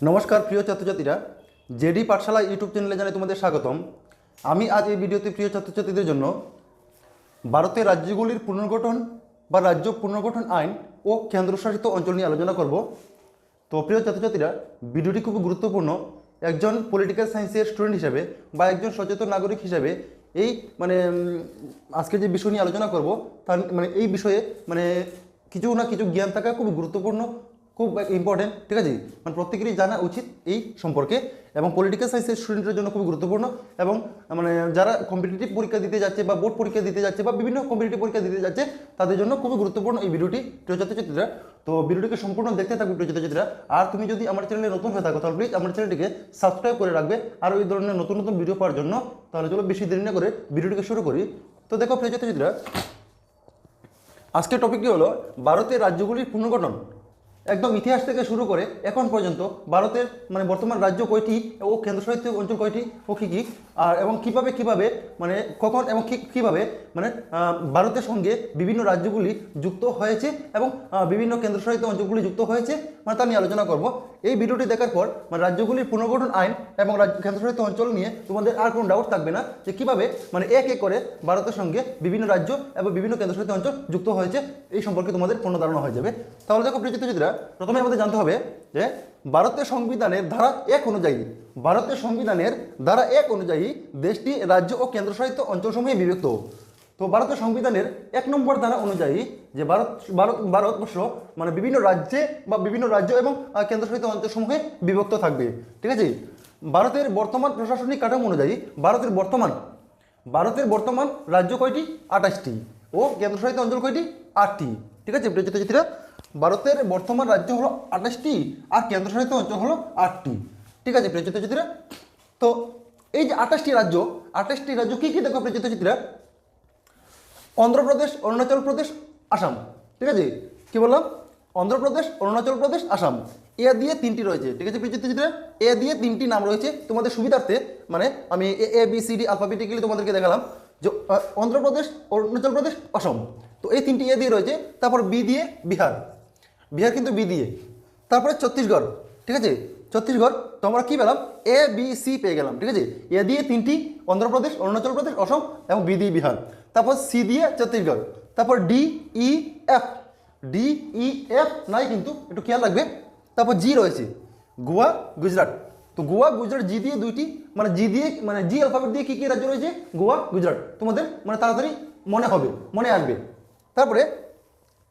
নমস্কার, প্রিয় ছাত্রছাত্রীরা। জেডি পাঠশালা ইউটিউব চ্যানেলে জানাই তোমাদের স্বাগতম। আমি আজ এই ভিডিওতে, প্রিয় ছাত্রছাত্রীদের জন্য ভারতের রাজ্যগুলির পুনর্গঠন বা রাজ্য পুনর্গঠন আইন ও কেন্দ্রশাসিত অঞ্চল নিয়ে আলোচনা করব। তো, প্রিয় ছাত্রছাত্রীরা, ভিডিওটি খুব গুরুত্বপূর্ণ। একজন পলিটিক্যাল সায়েন্সের স্টুডেন্ট হিসেবে বা একজন সচেতন নাগরিক হিসাবে এই মানে আজকে যে বিষয় নিয়ে আলোচনা করব, তার মানে এই বিষয়ে মানে কিছু না কিছু জ্ঞান থাকা খুব গুরুত্বপূর্ণ খুব ইম্পর্টেন্ট ঠিক আছে? মানে প্রত্যেকেরই জানা উচিত এই সম্পর্কে এবং পলিটিক্যাল সায়েন্সের স্টুডেন্টের জন্য খুব গুরুত্বপূর্ণ এবং মানে যারা কম্পিটিটিভ পরীক্ষা দিতে যাচ্ছে বা বোর্ড পরীক্ষা দিতে যাচ্ছে বা বিভিন্ন কম্পিটিটিভ পরীক্ষা দিতে যাচ্ছে, তাদের জন্য খুবই গুরুত্বপূর্ণ এই ভিডিওটি, প্রিয় ছাত্রছাত্রীরা। তো ভিডিওটিকে সম্পূর্ণ দেখতে থাকবে প্রিয় ছাত্রছাত্রীরা। আর তুমি যদি আমার চ্যানেলে নতুন হয়ে থাকো, তাহলে প্লিজ আমার চ্যানেলটিকে সাবস্ক্রাইব করে রাখবে। আর ওই ধরনের নতুন নতুন ভিডিও পাওয়ার জন্য, তাহলে চলো বেশি দেরি না করে ভিডিওটিকে শুরু করি। তো দেখো, প্রিয় ছাত্রছাত্রীরা, আজকের টপিকটি হলো, ভারতের রাজ্যগুলির পুনর্গঠন। একদম ইতিহাস থেকে শুরু করে এখন পর্যন্ত ভারতের মানে বর্তমান রাজ্য কয়টি ও কেন্দ্রশাসিত অঞ্চল কয়টি ও কী কী? আর এবং কীভাবে কীভাবে মানে কখন এবং কীভাবে মানে ভারতের সঙ্গে বিভিন্ন রাজ্যগুলি যুক্ত হয়েছে এবং বিভিন্ন কেন্দ্রশাসিত অঞ্চলগুলি যুক্ত হয়েছে মানে তা নিয়ে আলোচনা করব। এই ভিডিওটি দেখার পর মানে রাজ্যগুলির পুনর্গঠন আইন এবং রাজ্য, কেন্দ্রশাসিত অঞ্চল নিয়ে তোমাদের আর কোনো ডাউট থাকবে না যে কীভাবে মানে এক এক করে ভারতের সঙ্গে বিভিন্ন রাজ্য এবং বিভিন্ন কেন্দ্রশাসিত অঞ্চল যুক্ত হয়েছে, এই সম্পর্কে তোমাদের পূর্ণ ধারণা হয়ে যাবে। তাহলে দেখো প্রিয়চিত্রা প্রথমে আমাদের জানতে হবে যে ভারতের সংবিধানের ধারা এক অনুযায়ী ভারতের সংবিধানের ধারা এক অনুযায়ী দেশটি রাজ্য ও কেন্দ্রশাসিত অঞ্চলসমূহে বিভক্ত। তো ভারতের সংবিধানের এক নম্বর ধারা অনুযায়ী যে ভারত ভারত, ভারতবর্ষ মানে বিভিন্ন রাজ্যে বা বিভিন্ন রাজ্য এবং কেন্দ্রশাসিত অঞ্চলসমূহে বিভক্ত থাকবে। ঠিক আছে? ভারতের বর্তমান প্রশাসনিক কাঠামো অনুযায়ী ভারতের বর্তমান ভারতের বর্তমান রাজ্য কয়টি? আঠাশটি। ও কেন্দ্রশাসিত অঞ্চল কয়টি? আটটি। ঠিক আছে প্রিয়চিত্রা ভারতের বর্তমান রাজ্য হলো আঠাশটি আর কেন্দ্রশাসিত অঞ্চল হলো আটটি। ঠিক আছে প্রিয়চিত্রা তো এই যে আঠাশটি রাজ্য আঠাশটি রাজ্য কী কী দেখো প্রিয়চিত্রা অন্ধ্রপ্রদেশ, অরুণাচল প্রদেশ, আসাম। ঠিক আছে, কি বললাম? অন্ধ্রপ্রদেশ, অরুণাচল প্রদেশ, আসাম। এ দিয়ে তিনটি রয়েছে। ঠিক আছে প্রিয়চিত্রা এ দিয়ে তিনটি নাম রয়েছে তোমাদের সুবিধার্থে। মানে আমি A B, C, D, alphabetically তোমাদেরকে দেখালাম যে অন্ধ্রপ্রদেশ, অরুণাচল প্রদেশ অসম তো এই তিনটি এ দিয়ে রয়েছে, তারপর বি দিয়ে বিহার। বিহার কিন্তু বি দিয়ে। তারপরে ছত্তিশগড়, ঠিক আছে? ছত্তিশগড়, তো আমরা কী পেলাম? এ, বি, সি পেয়ে গেলাম, ঠিক আছে? এ দিয়ে তিনটি, অন্ধ্রপ্রদেশ, অরুণাচল প্রদেশ, অসম এবং বি দিয়ে বিহার। তারপর সি দিয়ে ছত্তিশগড়, তারপর D, E, F. D, E, F নাই কিন্তু, একটু খেয়াল রাখবে। তারপর জি রয়েছে, গোয়া, গুজরাট। তো গোয়া, গুজরাট, জি দিয়ে দুইটি মানে জি দিয়ে মানে জি অ্যালফাবেট দিয়ে কী কী রাজ্য রয়েছে? গোয়া, গুজরাট। তোমাদের মানে তাড়াতাড়ি মনে হবে, মনে আসবে। তারপরে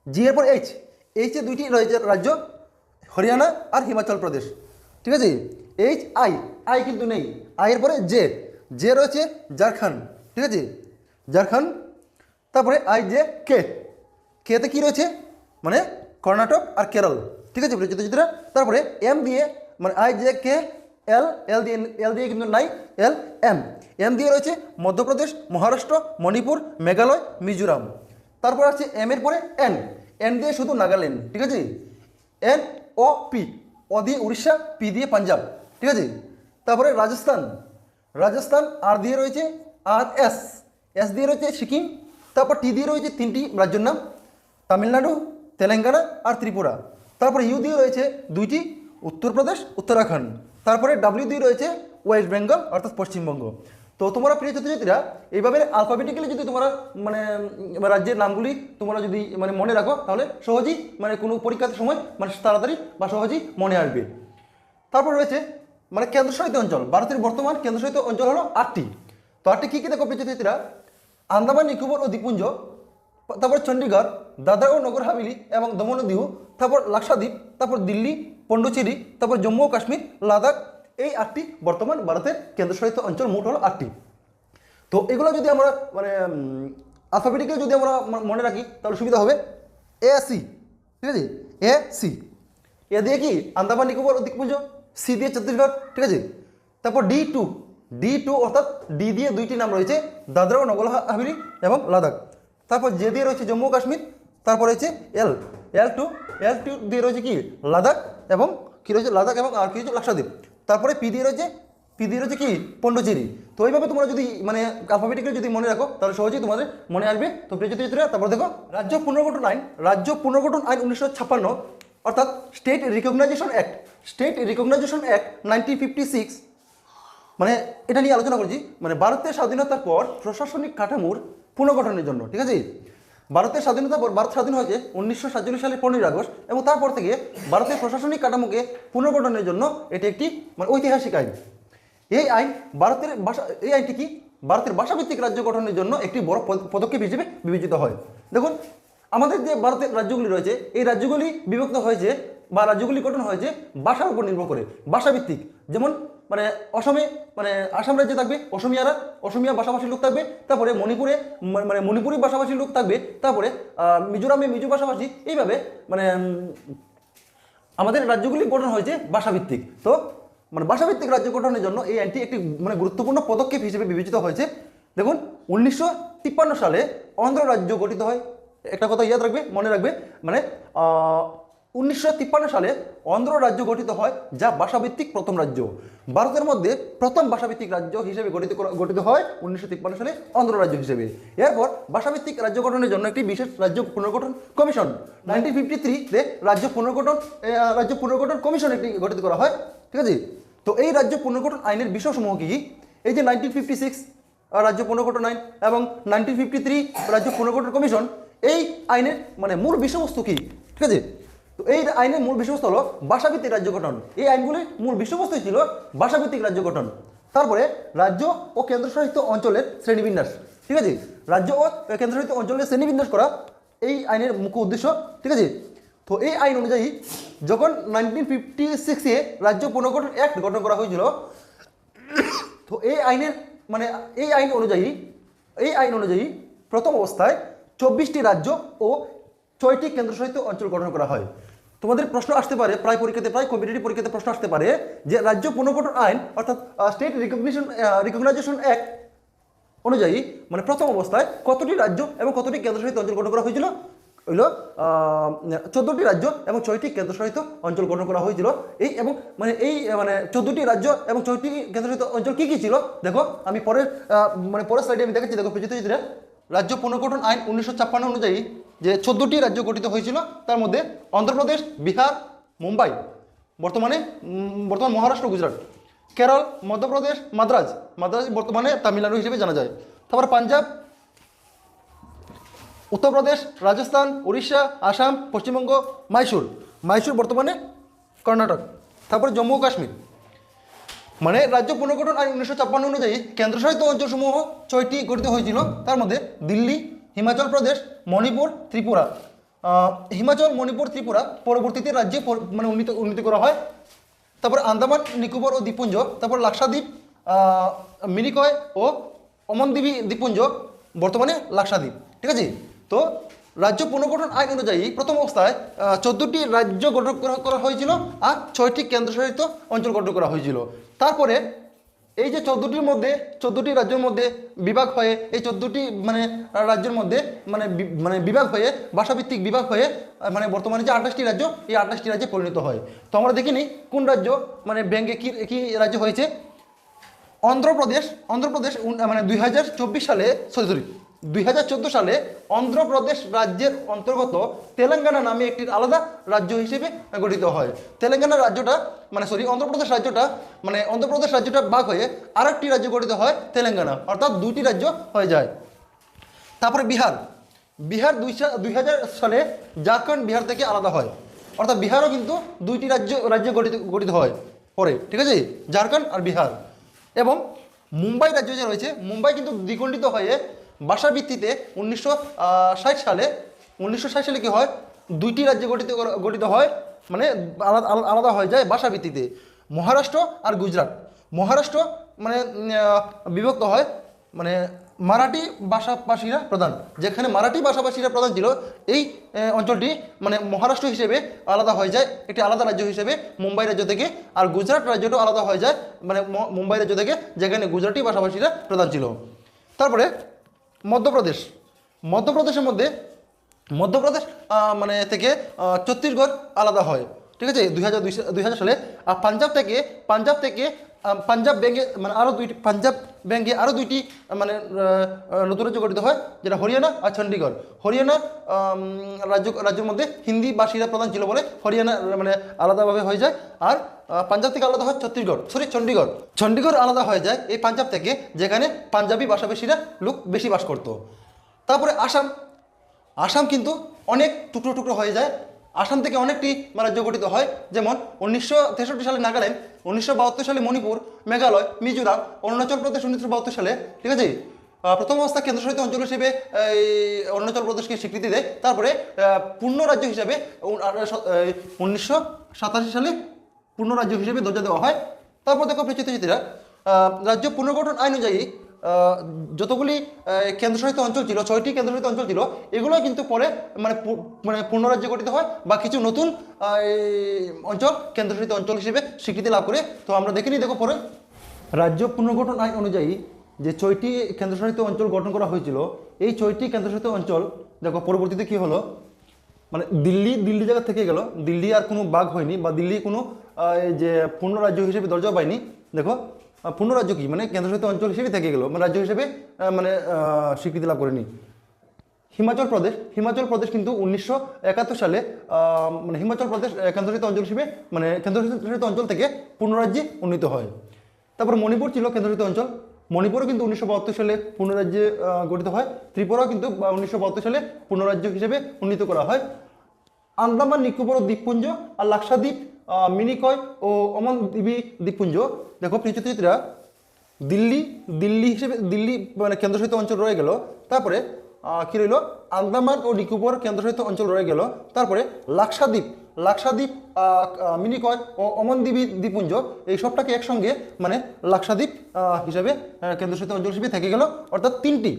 জি এর পর এইচ এইচে দুইটি রাজ্য, হরিয়ানা আর হিমাচল প্রদেশ। ঠিক আছে? এইচ আই আই কিন্তু নেই। আই এর পরে জে জে রয়েছে ঝাড়খণ্ড। ঠিক আছে? ঝাড়খণ্ড, তারপরে আই জে কে কেতে কী রয়েছে? মানে কর্ণাটক আর কেরল। ঠিক আছে চিত্রা তারপরে এম দিয়ে মানে আই জে কে এল এল দিয়ে এল দিয়ে কিন্তু নাই এল এম এম দিয়ে রয়েছে মধ্যপ্রদেশ, মহারাষ্ট্র, মণিপুর, মেঘালয়, মিজোরাম। তারপর আছে এম এর পরে এন এন দিয়ে শুধু নাগাল্যান্ড, ঠিক আছে? এন ও পি ও দিয়ে উড়িষ্যা পি দিয়ে পাঞ্জাব, ঠিক আছে? তারপরে রাজস্থান। রাজস্থান আর দিয়ে রয়েছে আর এস এস দিয়ে রয়েছে সিকিম, তারপর টি দিয়ে রয়েছে তিনটি রাজ্যের নাম, তামিলনাড়ু, তেলেঙ্গানা আর ত্রিপুরা। তারপরে ইউ দিয়ে রয়েছে দুইটি, উত্তরপ্রদেশ, উত্তরাখণ্ড। তারপরে ডাব্লিউ দিয়ে রয়েছে ওয়েস্ট বেঙ্গল অর্থাৎ পশ্চিমবঙ্গ। তো তোমরা প্রিয় ছাত্রছাত্রীরা, এইভাবে আলফাবেটিক্যালি যদি তোমরা মানে রাজ্যের নামগুলি তোমরা যদি মানে মনে রাখো, তাহলে সহজেই মানে কোনো পরীক্ষার সময় মানে তাড়াতাড়ি বা সহজেই মনে আসবে। তারপর রয়েছে মানে কেন্দ্রশাসিত অঞ্চল। ভারতের বর্তমান কেন্দ্রশাসিত অঞ্চল হলো আটটি। তো আটটি কী কী দেখো প্রিয়চিত্রা আন্দামান, নিকোবর ও দ্বীপপুঞ্জ, তারপর চণ্ডীগড় দাদরা ও নগর হাভেলি এবং দমন দিউ, তারপর লাক্ষাদ্বীপ, তারপর দিল্লি, পন্ডুচেরি, তারপর জম্মু ও কাশ্মীর, লাদাখ এই আটটি বর্তমান ভারতের কেন্দ্রশাসিত অঞ্চল মোট হলো আটটি। তো এগুলো যদি আমরা মানে আলফাবেটিক্যালি যদি আমরা মনে রাখি, তাহলে সুবিধা হবে। এ সি ঠিক আছে? এ সি এ দিয়ে কি? আন্দামান নিকোবর ও দ্বীপপুঞ্জ সি দিয়ে ছত্তিশগড়, ঠিক আছে? তারপর ডি টু ডি টু অর্থাৎ ডি দিয়ে দুইটি নাম রয়েছে, দাদরা ও নগর হাভেলি এবং লাদাখ। তারপর জে দিয়ে রয়েছে জম্মু কাশ্মীর, তারপর রয়েছে এল এল টু এল টু দিয়ে রয়েছে কি? লাদাখ এবং কী রয়েছে? লাদাখ এবং আর কি রয়েছে? লাক্ষাদ্বীপ। তারপরে পি দিয়ে রয়েছে পি দিয়ে রয়েছে কি? পন্ডুচেরি তো এইভাবে তোমরা যদি মানে আলফাবেটিক্যালি যদি মনে রাখো, তাহলে সহজেই তোমাদের মনে আসবে। তো প্রিয় ছাত্রছাত্রীরা তারপর দেখো, রাজ্য পুনর্গঠন আইন, রাজ্য পুনর্গঠন আইন উনিশশো ছাপ্পান্ন, অর্থাৎ state recognisation act state recognisation act nineteen fifty six মানে এটা নিয়ে আলোচনা করছি। মানে ভারতের স্বাধীনতার পর প্রশাসনিক কাঠামোর পুনর্গঠনের জন্য, ঠিক আছে? ভারতের স্বাধীনতা পর ভারত স্বাধীন হয়েছে উনিশশো সাতচল্লিশ সালের পনেরোই আগস্ট এবং তারপর থেকে ভারতের প্রশাসনিক কাঠামোকে পুনর্গঠনের জন্য এটি একটি মানে ঐতিহাসিক আইন। এই আইন ভারতের ভাষা, এই আইনটি কি? ভারতের ভাষাভিত্তিক রাজ্য গঠনের জন্য একটি বড় পদ- পদক্ষেপ হিসেবে বিবেচিত হয়। দেখুন, আমাদের যে ভারতের রাজ্যগুলি রয়েছে, এই রাজ্যগুলি বিভক্ত হয়েছে বা রাজ্যগুলি গঠন হয়েছে ভাষার উপর নির্ভর করে, ভাষাভিত্তিক। যেমন মানে অসমে মানে আসাম রাজ্যে থাকবে, অসমিয়ারা, অসমিয়া ভাষাভাষীর লোক থাকবে, তারপরে মণিপুরে মানে মণিপুরি ভাষাভাষীর লোক থাকবে, তারপরে মিজোরামে মিজো ভাষাভাষী, এইভাবে মানে আমাদের রাজ্যগুলি গঠন হয়েছে ভাষাভিত্তিক। তো মানে ভাষাভিত্তিক রাজ্য গঠনের জন্য এই আইনটি একটি মানে গুরুত্বপূর্ণ পদক্ষেপ হিসেবে বিবেচিত হয়েছে। দেখুন, উনিশশো তিপ্পান্ন সালে অন্ধ্র রাজ্য গঠিত হয়। একটা কথা ইয়াদ রাখবে, মনে রাখবে মানে উনিশশো তিপ্পান্ন সালে অন্ধ্র রাজ্য গঠিত হয়, যা ভাষাভিত্তিক প্রথম রাজ্য। ভারতের মধ্যে প্রথম ভাষাভিত্তিক রাজ্য হিসেবে গঠিত গঠিত হয় উনিশশো তিপ্পান্ন সালে অন্ধ্র রাজ্য হিসেবে। এরপর ভাষাভিত্তিক রাজ্য গঠনের জন্য একটি বিশেষ রাজ্য পুনর্গঠন কমিশন। নাইনটিন ফিফটি থ্রিতে রাজ্য পুনর্গঠন রাজ্য পুনর্গঠন কমিশন একটি গঠিত করা হয়। ঠিক আছে? তো এই রাজ্য পুনর্গঠন আইনের বিষয়সমূহ কি এই যে নাইনটিন ফিফটি সিক্স রাজ্য পুনর্গঠন আইন এবং নাইনটিন ফিফটি থ্রি, রাজ্য পুনর্গঠন কমিশন, এই আইনের মানে মূল বিষয়বস্তু কী? ঠিক আছে? তো এই আইনের মূল বিষয়বস্তু হলো ভাষাভিত্তিক রাজ্য গঠন। এই আইনগুলির মূল বিষয়বস্তু ছিল ভাষাভিত্তিক রাজ্য গঠন। তারপরে রাজ্য ও কেন্দ্রশাসিত অঞ্চলের শ্রেণীবিন্যাস। ঠিক আছে? রাজ্য ও কেন্দ্রশাসিত অঞ্চলের শ্রেণীবিন্যাস করা এই আইনের মুখ্য উদ্দেশ্য। ঠিক আছে? তো এই আইন অনুযায়ী যখন নাইনটিন ফিফটি সিক্সে রাজ্য পুনর্গঠন অ্যাক্ট গঠন করা হয়েছিল, তো এই আইনের মানে এই আইন অনুযায়ী, এই আইন অনুযায়ী প্রথম অবস্থায় চব্বিশটি রাজ্য ও ছয়টি কেন্দ্রশাসিত অঞ্চল গঠন করা হয়। তোমাদের প্রশ্ন আসতে পারে, প্রায় পরীক্ষাতে, প্রায় কম্পিটিটিভ পরীক্ষাতে প্রশ্ন আসতে পারে যে রাজ্য পুনর্গঠন আইন, অর্থাৎ স্টেট রিকগনিশন রিকগনাইজেশন অ্যাক্ট অনুযায়ী মানে প্রথম অবস্থায় কতটি রাজ্য এবং কতটি কেন্দ্রশাসিত অঞ্চল গঠন করা হয়েছিল? হইল চোদ্দোটি রাজ্য এবং ছয়টি কেন্দ্রশাসিত অঞ্চল গঠন করা হয়েছিল। এই এবং মানে এই মানে চোদ্দোটি রাজ্য এবং ছয়টি কেন্দ্রশাসিত অঞ্চল কী কী ছিল? দেখো, আমি পরের মানে পরের স্লাইডে আমি দেখাচ্ছি। দেখো চিত্রে রাজ্য পুনর্গঠন আইন উনিশশো ছাপ্পান্ন অনুযায়ী যে চোদ্দোটি রাজ্য গঠিত হয়েছিল, তার মধ্যে অন্ধ্রপ্রদেশ, বিহার, মুম্বাই, বর্তমানে বর্তমান মহারাষ্ট্র, গুজরাট, কেরল, মধ্যপ্রদেশ, মাদ্রাজ মাদ্রাজ বর্তমানে তামিলনাড়ু হিসেবে জানা যায়। তারপর পাঞ্জাব, উত্তরপ্রদেশ, রাজস্থান, উড়িষ্যা, আসাম, পশ্চিমবঙ্গ, মাইসুর। মাইসুর বর্তমানে কর্ণাটক। তারপর জম্মু ও কাশ্মীর। মানে রাজ্য পুনর্গঠন আইন উনিশশো ছাপ্পান্ন অনুযায়ী কেন্দ্রশাসিত অঞ্চলসমূহ ছয়টি গঠিত হয়েছিল। তার মধ্যে দিল্লি হিমাচল প্রদেশ মণিপুর ত্রিপুরা। হিমাচল মণিপুর ত্রিপুরা পরবর্তীতে রাজ্যে মানে উন্নীত উন্নীত করা হয়। তারপর আন্দামান নিকোবর ও দ্বীপপুঞ্জ। তারপর লাক্ষাদ্বীপ আহ, মিনিকয় ও অমনদ্বীপী দ্বীপপুঞ্জ। বর্তমানে লাক্ষাদ্বীপ ঠিক আছে? তো রাজ্য পুনর্গঠন আইন অনুযায়ী প্রথম অবস্থায় চোদ্দোটি রাজ্য গঠন করা হয়েছিল আর ছয়টি কেন্দ্রশাসিত অঞ্চল গঠন করা হয়েছিল। তারপরে এই যে চোদ্দোটির মধ্যে, চোদ্দোটি রাজ্যের মধ্যে বিভাগ হয়ে, এই চোদ্দোটি মানে রাজ্যের মধ্যে মানে মানে বিভাগ হয়ে, ভাষাভিত্তিক বিভাগ হয়ে মানে বর্তমানে যে আঠাশটি রাজ্য, এই আঠাশটি রাজ্যে পরিণত হয়। তো আমরা দেখিনি কোন রাজ্য মানে ব্যাঙ্গে কী কী রাজ্য হয়েছে। অন্ধ্রপ্রদেশ অন্ধ্রপ্রদেশ মানে দুই হাজার চব্বিশ সালে, সরি সরি দুই হাজার চোদ্দ সালে অন্ধ্রপ্রদেশ রাজ্যের অন্তর্গত তেলেঙ্গানা নামে একটি আলাদা রাজ্য হিসেবে গঠিত হয়। তেলেঙ্গানা রাজ্যটা মানে সরি অন্ধ্রপ্রদেশ রাজ্যটা মানে অন্ধ্রপ্রদেশ রাজ্যটা ভাগ হয়ে আরেকটি রাজ্য গঠিত হয় তেলেঙ্গানা, অর্থাৎ দুটি রাজ্য হয়ে যায়। তারপরে বিহার। বিহার দুই সালে ঝাড়খণ্ড বিহার থেকে আলাদা হয়। অর্থাৎ বিহারও কিন্তু দুইটি রাজ্য রাজ্য গঠিত গঠিত হয় পরে, ঠিক আছে? ঝাড়খণ্ড আর বিহার। এবং মুম্বাই রাজ্য যে রয়েছে, মুম্বাই কিন্তু দ্বিখণ্ডিত হয়ে ভাষা ভিত্তিতে উনিশশো ষাট সালে, উনিশশো ষাট সালে কি হয়? দুইটি রাজ্য গঠিত গঠিত হয় মানে আলাদা, আলাদা- হয়ে যায় ভাষা ভিত্তিতে। মহারাষ্ট্র আর গুজরাট। মহারাষ্ট্র মানে বিভক্ত হয় মানে মারাঠি ভাষাভাষীরা প্রধান। যেখানে মারাঠি ভাষাভাষীরা প্রধান ছিল, এই অঞ্চলটি মানে মহারাষ্ট্র হিসেবে আলাদা হয়ে যায়, একটি আলাদা রাজ্য হিসেবে মুম্বাই রাজ্য থেকে, আর গুজরাট রাজ্যটাও আলাদা হয়ে যায় মানে মুম্বাই রাজ্য থেকে, যেখানে গুজরাটি ভাষাভাষীরা প্রধান ছিল। তারপরে মধ্যপ্রদেশ। মধ্যপ্রদেশের মধ্যে, মধ্যপ্রদেশ মানে থেকে ছত্তিশগড় আলাদা হয়। ঠিক আছে? দুই হাজার দুই সালে, আর পাঞ্জাব থেকে পাঞ্জাব থেকে পাঞ্জাব ব্যাঙ্গে মানে আরও দুইটি, পাঞ্জাব ব্যাঙ্কে আরও দুইটি মানে নতুন রাজ্য গঠিত হয়, যেটা হরিয়ানা আর চণ্ডীগড় হরিয়ানা রাজ্য, রাজ্যের মধ্যে হিন্দি ভাষীরা প্রধান ছিল বলে হরিয়ানা মানে আলাদাভাবে হয়ে যায়। আর পাঞ্জাব থেকে আলাদা হয় ছত্তিশগড় সরি চণ্ডীগড় চণ্ডীগড় আলাদা হয়ে যায় এই পাঞ্জাব থেকে, যেখানে পাঞ্জাবি ভাষাভাষীরা লোক বেশি বাস করতো। তারপরে আসাম। আসাম কিন্তু অনেক টুকরো টুকরো হয়ে যায়। আসাম থেকে অনেকটি রাজ্য গঠিত হয়। যেমন, উনিশশো তেষট্টি সালে নাগাল্যান্ড, উনিশশো বাহাত্তর সালে মণিপুর, মেঘালয়, মিজোরাম, অরুণাচল প্রদেশ, উনিশশো বাহাত্তর সালে, ঠিক আছে? প্রথম অবস্থা কেন্দ্রশাসিত অঞ্চল হিসেবে, এই অরুণাচল প্রদেশকে স্বীকৃতি দেয়। তারপরে পূর্ণ রাজ্য হিসেবে উনিশশো সাতাশি সালে পূর্ণ রাজ্য হিসেবে দরজা দেওয়া হয়। তারপর দেখো প্রচিতচিতীরা রাজ্য পুনর্গঠন আইন অনুযায়ী যতগুলি কেন্দ্রশাসিত অঞ্চল ছিল, ছয়টি কেন্দ্রশাসিত অঞ্চল ছিল এগুলো কিন্তু পরে মানে মানে পূর্ণ রাজ্য গঠিত হয় বা কিছু নতুন অঞ্চল, কেন্দ্রশাসিত অঞ্চল হিসেবে স্বীকৃতি লাভ করে। তো আমরা দেখে নিই, দেখো পরে। রাজ্য পুনর্গঠন আইন অনুযায়ী যে ছয়টি কেন্দ্রশাসিত অঞ্চল গঠন করা হয়েছিল, এই ছয়টি কেন্দ্রশাসিত অঞ্চল, দেখো পরবর্তীতে কি হলো? মানে দিল্লি দিল্লি জায়গা থেকে গেল। দিল্লি আর কোনো বাঘ হয়নি বা দিল্লি কোনো যে পূর্ণ রাজ্য হিসেবে দরজা পায়নি। দেখো রাজ্য কি? মানে কেন্দ্রশাসিত অঞ্চল হিসেবে থেকে গেল। মানে রাজ্য হিসেবে মানে স্বীকৃতি লাভ করেনি। হিমাচল প্রদেশ হিমাচল প্রদেশ কিন্তু উনিশশো একাত্তর সালে মানে হিমাচল প্রদেশ কেন্দ্রশাসিত অঞ্চল হিসেবে মানে কেন্দ্রশাসিত অঞ্চল থেকে পূর্ণরাজ্যে উন্নীত হয়। তারপর মণিপুর ছিল কেন্দ্রশাসিত অঞ্চল। মণিপুরও কিন্তু উনিশশো বাহাত্তর সালে পূর্ণরাজ্যে আহ, গঠিত হয়। ত্রিপুরাও কিন্তু উনিশশো বাহাত্তর সালে পূর্ণরাজ্য হিসেবে উন্নীত করা হয়। আন্দামান নিকোবর দ্বীপপুঞ্জ আর লাক্ষাদ্বীপ আহ, মিনিকয় ও অমনদ্বীপী দ্বীপপুঞ্জ। দেখো প্রিয়চিত্রা দিল্লি দিল্লি হিসেবে দিল্লি মানে কেন্দ্রশাসিত অঞ্চল রয়ে গেল তারপরে কি রইল? আন্দামান ও নিকোবর কেন্দ্রশাসিত অঞ্চল রয়ে গেল তারপরে আহ, আহ, মিনিকয় ও অমনদ্বীপী দ্বীপপুঞ্জ এই সবটাকে একসঙ্গে মানে লাক্ষাদ্বীপ আহ, হিসাবে কেন্দ্রশাসিত অঞ্চল হিসেবে থেকে গেল। অর্থাৎ তিনটি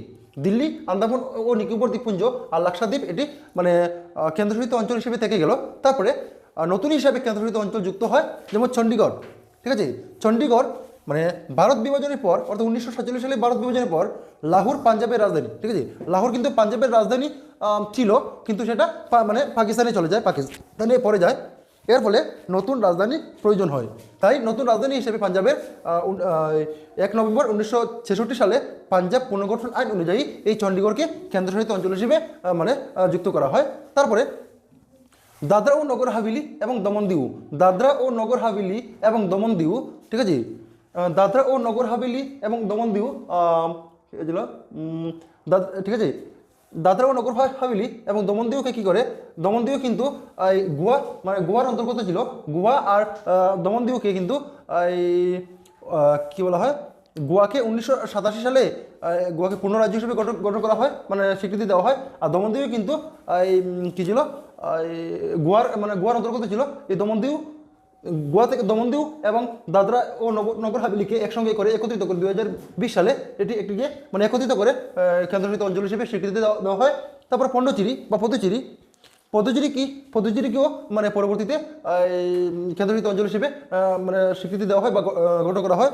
দিল্লি আন্দামান ও নিকোবর দ্বীপপুঞ্জ আর লাক্ষাদ্বীপ এটি মানে কেন্দ্রশাসিত অঞ্চল হিসেবে থেকে গেল। তারপরে নতুন হিসাবে কেন্দ্রশাসিত অঞ্চল যুক্ত হয়, যেমন চণ্ডীগড় ঠিক আছে? চণ্ডীগড় মানে ভারত বিভাজনের পর, অর্থাৎ উনিশশো সাতচল্লিশ সালে ভারত বিভাজনের পর, লাহোর পাঞ্জাবের রাজধানী। ঠিক আছে? লাহোর কিন্তু পাঞ্জাবের রাজধানী ছিল, কিন্তু সেটা মানে পাকিস্তানে চলে যায়, পাকিস্তানে পরে যায়। এর ফলে নতুন রাজধানী প্রয়োজন হয়। তাই নতুন রাজধানী হিসেবে পাঞ্জাবের এক নভেম্বর উনিশশো ছেষট্টি সালে পাঞ্জাব পুনর্গঠন আইন অনুযায়ী এই চণ্ডীগড়কে কেন্দ্রশাসিত অঞ্চল হিসেবে মানে যুক্ত করা হয়। তারপরে দাদরা ও নগর হাভেলি এবং দমন দিউ দাদরা ও নগর হাভেলি এবং দমন দিউ ঠিক আছে? দাদরা ও নগর হাভেলি এবং দমন দিউ ঠিক আছে? দাদরা ও নগর হাভেলি এবং দমন দিউকে কী করে? দমন দিউ কিন্তু এই গোয়া মানে গোয়ার অন্তর্গত ছিল। গোয়া আর দমন দিউকে কিন্তু এই কি বলা হয়? গোয়াকে উনিশশো সাতাশি সালে গোয়াকে পূর্ণ রাজ্য হিসেবে গঠন করা হয় মানে স্বীকৃতি দেওয়া হয়। আর দমনদিউ কিন্তু আহ, এই কি ছিল? গোয়ার মানে গোয়ার অন্তর্গত ছিল, এই দমনদিউ গোয়া থেকে দমনদিউ এবং দাদরা ও নগর হাভেলিকে একসঙ্গে করে একত্রিত করে দুই বিশ সালে এটি একটিকে মানে একত্রিত করে কেন্দ্রশাসিত অঞ্চল হিসেবে স্বীকৃতি দেওয়া হয়। তারপর পণ্ডচিরি বা পদুচেরি পদুচেরি কি? পদুচেরিকেও মানে পরবর্তীতে কেন্দ্রশাসিত অঞ্চল হিসেবে মানে স্বীকৃতি দেওয়া হয় বা গঠন করা হয়।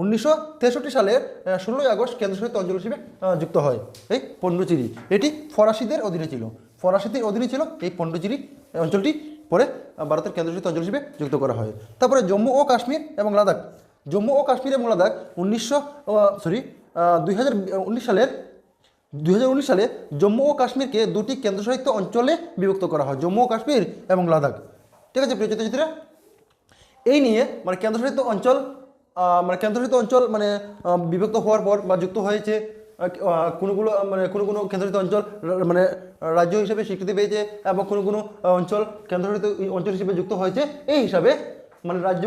উনিশশো তেষট্টি সালের ষোলোই আগস্ট কেন্দ্রশাসিত অঞ্চল হিসেবে যুক্ত হয়। এই পণ্ডুচেরি। এটি ফরাসিদের অধীনে ছিল। ফরাসিদের অধীনে ছিল এই পণ্ডুচেরি অঞ্চলটি পরে ভারতের কেন্দ্রশাসিত অঞ্চল হিসেবে যুক্ত করা হয়। তারপরে জম্মু ও কাশ্মীর এবং লাদাখ। জম্মু ও কাশ্মীর এবং লাদাখ উনিশশো সরি দুই হাজার উনিশ সালের দুই হাজার উনিশ সালে জম্মু ও কাশ্মীরকে দুটি কেন্দ্রশাসিত অঞ্চলে বিভক্ত করা হয়, জম্মু ও কাশ্মীর এবং লাদাখ। ঠিক আছে, প্রিয় চিত্রচিত্রা এই নিয়ে মানে কেন্দ্রশাসিত অঞ্চল মানে কেন্দ্রশাসিত অঞ্চল মানে বিভক্ত হওয়ার পর বা যুক্ত হয়েছে আহ, কোনোগুলো মানে কোনো কোনো কেন্দ্রশাসিত অঞ্চল মানে রাজ্য হিসেবে স্বীকৃতি পেয়েছে এবং কোনো কোনো অঞ্চল কেন্দ্রশাসিত অঞ্চল হিসেবে যুক্ত হয়েছে এই হিসাবে মানে রাজ্য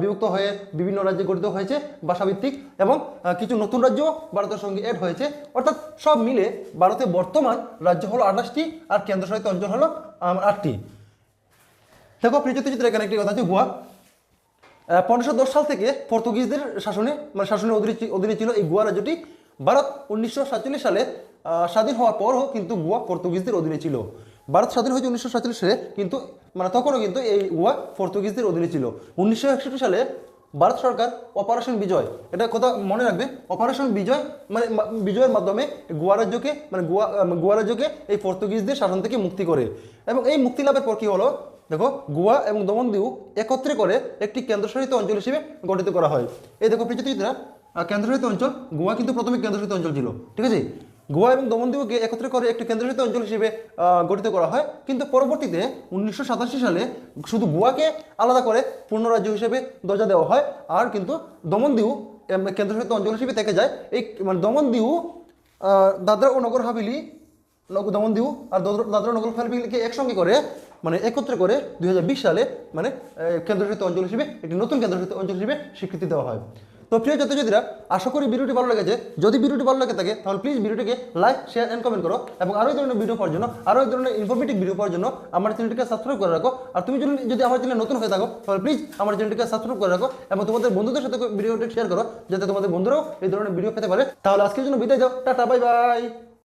বিভক্ত হয়ে বিভিন্ন রাজ্যে গঠিত হয়েছে ভাষাভিত্তিক এবং কিছু নতুন রাজ্য ভারতের সঙ্গে অ্যাড হয়েছে। অর্থাৎ সব মিলে ভারতে বর্তমান রাজ্য হলো আঠাশটি আর কেন্দ্রশাসিত অঞ্চল হলো আটটি। দেখো প্রিয়চিত চিত্র এখানে একটি কথা আছে গোয়া পনেরোশো দশ সাল থেকে পর্তুগিজদের শাসনে মানে শাসনের অধীনে ছিল এই গোয়া রাজ্যটি। ভারত উনিশশো সাতচল্লিশ সালে স্বাধীন হওয়ার পরও কিন্তু গোয়া পর্তুগিজদের অধীনে ছিল। ভারত স্বাধীন হয়েছে উনিশশো সাতচল্লিশ সালে, কিন্তু মানে তখনও কিন্তু এই গোয়া পর্তুগিজদের অধীনে ছিল। উনিশশো একষট্টি সালে ভারত সরকার অপারেশন বিজয়। এটা কথা মনে রাখবে। অপারেশন বিজয় মানে বিজয়ের মাধ্যমে গোয়া রাজ্যকে মানে গোয়া গোয়া রাজ্যকে এই পর্তুগিজদের শাসন থেকে মুক্তি করে। এবং এই মুক্তি লাভের পর কী হলো? দেখো, গোয়া এবং দমনদ্বীপ একত্রে করে একটি কেন্দ্রশাসিত অঞ্চল হিসেবে গঠিত করা হয়। এই দেখো প্রিয়চিত্রা কেন্দ্রশাসিত অঞ্চল, গোয়া কিন্তু প্রথমে কেন্দ্রশাসিত অঞ্চল ছিল। ঠিক আছে? গোয়া এবং দমনদ্বীপকে একত্রে করে একটি কেন্দ্রশাসিত অঞ্চল হিসেবে গঠিত করা হয়। কিন্তু পরবর্তীতে উনিশশো সাতাশি সালে শুধু গোয়াকে আলাদা করে পূর্ণ রাজ্য হিসেবে দরজা দেওয়া হয়। আর কিন্তু দমনদ্বীপ কেন্দ্রশাসিত অঞ্চল হিসেবে থেকে যায়। এই মানে দমনদ্বীপ দাদরা ও নগর হাভেলি নগ- দমনদ্বীপ আর দাদরা নগর হাভেলিকে একসঙ্গে করে মানে একত্রে করে দুই হাজার বিশ সালে মানে কেন্দ্রশাসিত অঞ্চল হিসেবে, একটি নতুন কেন্দ্রশাসিত অঞ্চল হিসেবে স্বীকৃতি দেওয়া হয়। তো প্রিয় ছাত্রছাত্রীরা আশা করি ভিডিওটি ভালো লেগেছে। যদি ভিডিওটি ভালো লেগে থাকে, তাহলে প্লিজ ভিডিওটিকে লাইক শেয়ার অ্যান্ড কমেন্ট করো এবং আরও এই ধরনের ভিডিও পাওয়ার জন্য, আরও এই ধরনের ইনফরমেটিভ ভিডিও পাওয়ার জন্য আমার চ্যানেলটিকে সাবস্ক্রাইব করে রাখো। আর তুমি যদি যদি আমার চ্যানেল নতুন হয়ে থাকো, তাহলে প্লিজ আমার চ্যানেলটিকে সাবস্ক্রাইব করে রাখো এবং তোমাদের বন্ধুদের সাথে ভিডিওটি শেয়ার করো, যাতে তোমাদের বন্ধুরাও এই ধরনের ভিডিও পেতে পারে। তাহলে আজকের জন্য বিদায় যাও টাটা বাই বাই